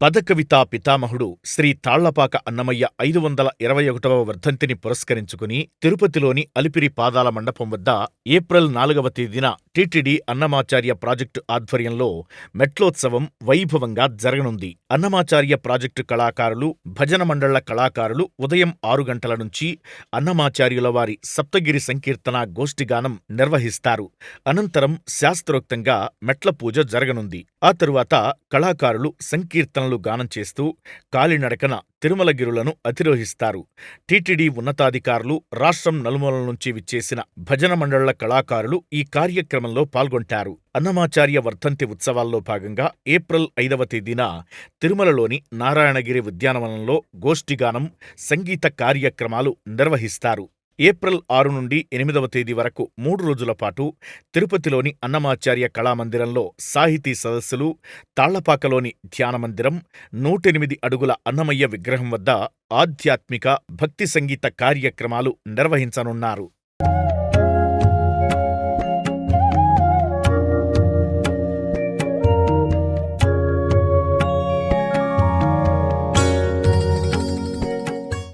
పదకవితా పితామహుడు శ్రీ తాళ్ళపాక అన్నమయ్య ఐదు వందల ఇరవై ఒకటవ వర్ధంతిని పురస్కరించుకుని తిరుపతిలోని అలిపిరి పాదాల మండపం వద్ద ఏప్రిల్ నాలుగవ తేదీన టిటిడి అన్నమాచార్య ప్రాజెక్టు ఆధ్వర్యంలో మెట్లోత్సవం వైభవంగా జరగనుంది. అన్నమాచార్య ప్రాజెక్టు కళాకారులు భజన మండళ్ళ కళాకారులు ఉదయం ఆరు గంటల నుంచి అన్నమాచార్యుల వారి సప్తగిరి సంకీర్తన గోష్ఠిగానం నిర్వహిస్తారు. అనంతరం శాస్త్రోక్తంగా మెట్ల పూజ జరగనుంది. ఆ తరువాత కళాకారులు సంకీర్తనలు గానం చేస్తూ కాలినడకన తిరుమలగిరులను అధిరోహిస్తారు. టిటిడి ఉన్నతాధికారులు రాష్ట్రం నలుమూలల నుంచి విచ్చేసిన భజన మండళ్ళ కళాకారులు ఈ కార్యక్రమంలో పాల్గొంటారు. అన్నమాచార్య వర్ధంతి ఉత్సవాల్లో భాగంగా ఏప్రిల్ ఐదవ తేదీన తిరుమలలోని నారాయణగిరి ఉద్యానవనంలో గోష్ఠిగానం సంగీత కార్యక్రమాలు నిర్వహిస్తారు. ఏప్రిల్ ఆరు నుండి ఎనిమిదవ తేదీ వరకు మూడు రోజుల పాటు తిరుపతిలోని అన్నమాచార్య కళామందిరంలో సాహితీ సదస్సులు తాళ్ళపాకలోని ధ్యానమందిరం నూటెనిమిది అడుగుల అన్నమయ్య విగ్రహం వద్ద ఆధ్యాత్మిక భక్తి సంగీత కార్యక్రమాలు నిర్వహించనున్నారు.